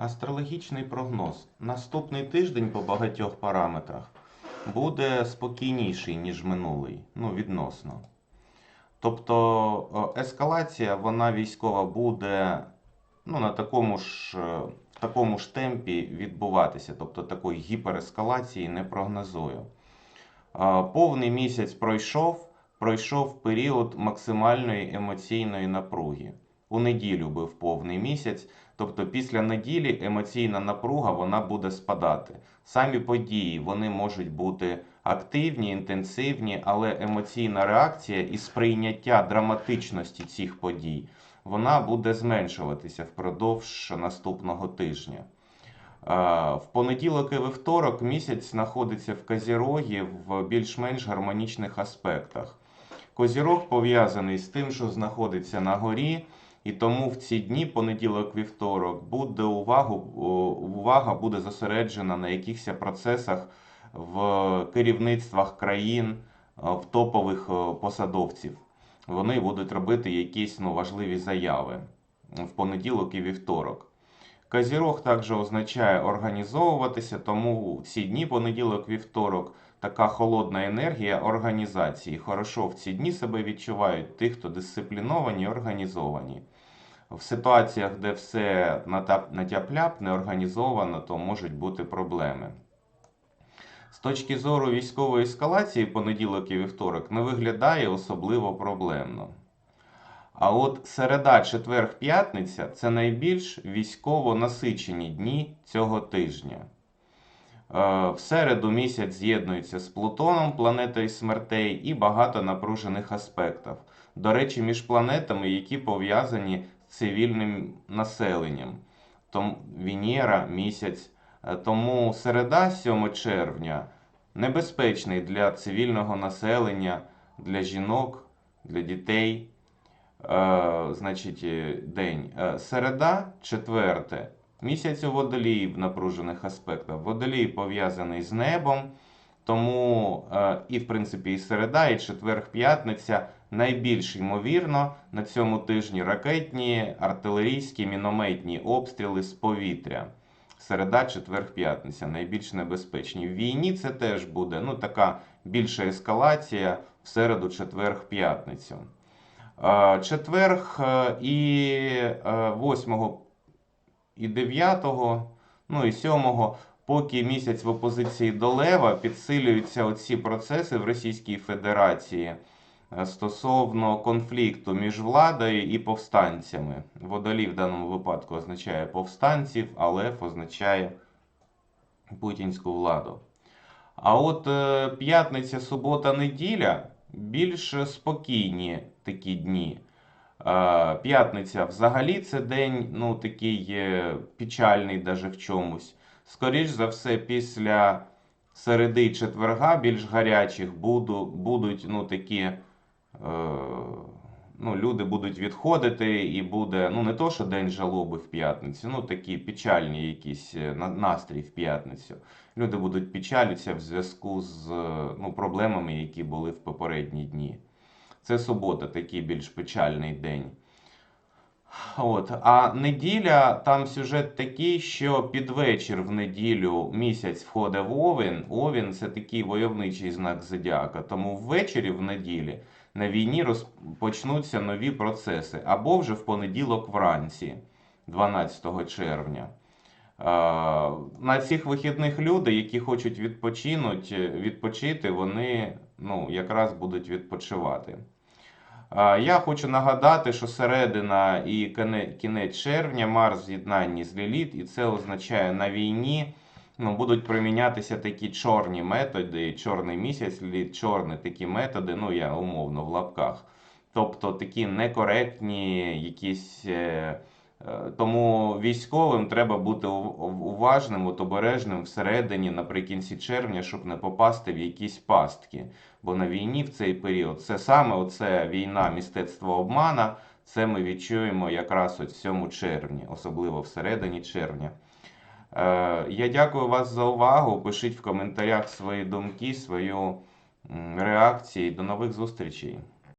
Астрологічний прогноз. Наступний тиждень по багатьох параметрах буде спокійніший, ніж минулий, ну, відносно. Тобто ескалація, вона військова буде ну, на такому ж, е, такому ж темпі відбуватися. Тобто такої гіперескалації не прогнозую. Повний місяць пройшов, пройшов період максимальної емоційної напруги. У неділю був повний місяць, тобто після неділі емоційна напруга вона буде спадати. Самі події вони можуть бути активні, інтенсивні, але емоційна реакція і сприйняття драматичності цих подій вона буде зменшуватися впродовж наступного тижня. В понеділок і вівторок місяць знаходиться в Козірогі в більш-менш гармонічних аспектах. Козірог пов'язаний з тим, що знаходиться на горі, і тому в ці дні, понеділок-вівторок, буде увагу, увага буде зосереджена на якихось процесах в керівництвах країн, е, в топових е, посадовців. Вони будуть робити якісь ну, важливі заяви в понеділок і вівторок. Казірог також означає організовуватися, тому в ці дні, понеділок, вівторок, така холодна енергія організації. Хорошо в ці дні себе відчувають ті, хто дисципліновані, організовані. В ситуаціях, де все натяп-ляп, не організовано, то можуть бути проблеми. З точки зору військової ескалації, понеділок і вівторок не виглядає особливо проблемно. А от середа, четвер, п'ятниця це найбільш військово насичені дні цього тижня. Е, В середу місяць з'єднується з Плутоном, планетою смертей, і багато напружених аспектів. До речі, між планетами, які пов'язані з цивільним населенням. Том, Венера, місяць. Е, Тому середа, 7 червня, небезпечний для цивільного населення, для жінок, для дітей. Е, значить, е, день. Середа, четверте. Місяць у водолії в напружених аспектах. Водолій пов'язаний з небом, тому е, і, в принципі, і середа, і четвер, п'ятниця найбільш ймовірно на цьому тижні ракетні, артилерійські, мінометні обстріли з повітря. Середа, четвер, п'ятниця найбільш небезпечні. В війні це теж буде ну, така більша ескалація в середу, четвер, п'ятницю. Е, Четверг е, і е, 8 і 9, ну і 7, поки місяць в опозиції до Лева, підсилюються оці процеси в Російській Федерації е, стосовно конфлікту між владою і повстанцями. Водолій в даному випадку означає повстанців, а Лев означає путінську владу. А от е, п'ятниця, субота, неділя більш спокійні такі дні. П'ятниця взагалі це день ну, такий печальний даже в чомусь. Скоріш за все, після середи четверга більш гарячих буду, будуть ну, такі. Е, ну, люди будуть відходити, і буде ну не то, що день жалоби в п'ятницю, ну такі печальні якісь е, настрій в п'ятницю. Люди будуть печалитися в зв'язку з е, ну, проблемами, які були в попередні дні. Це субота, такий більш печальний день. От. А неділя, там сюжет такий, що під вечір в неділю місяць входить в Овен. Овен це такий войовничий знак зодіака. Тому ввечері в неділі на війні розпочнуться нові процеси. Або вже в понеділок вранці, 12 червня. На цих вихідних люди, які хочуть відпочинути, відпочити, вони ну, якраз будуть відпочивати. Я хочу нагадати, що середина і кінець червня Марс в з'єднанні з Ліліт, і це означає на війні ну, будуть примінятися такі чорні методи, чорний місяць, Ліліт, чорні такі методи, ну я умовно в лапках. Тобто такі некоректні якісь. Е, Тому військовим треба бути уважним, обережним всередині, наприкінці червня, щоб не попасти в якісь пастки. Бо на війні в цей період це саме оце війна мистецтва обмана. Це ми відчуємо якраз от в 7 червні, особливо всередині червня. Е, я дякую вас за увагу. Пишіть в коментарях свої думки, свою реакцію. До нових зустрічей.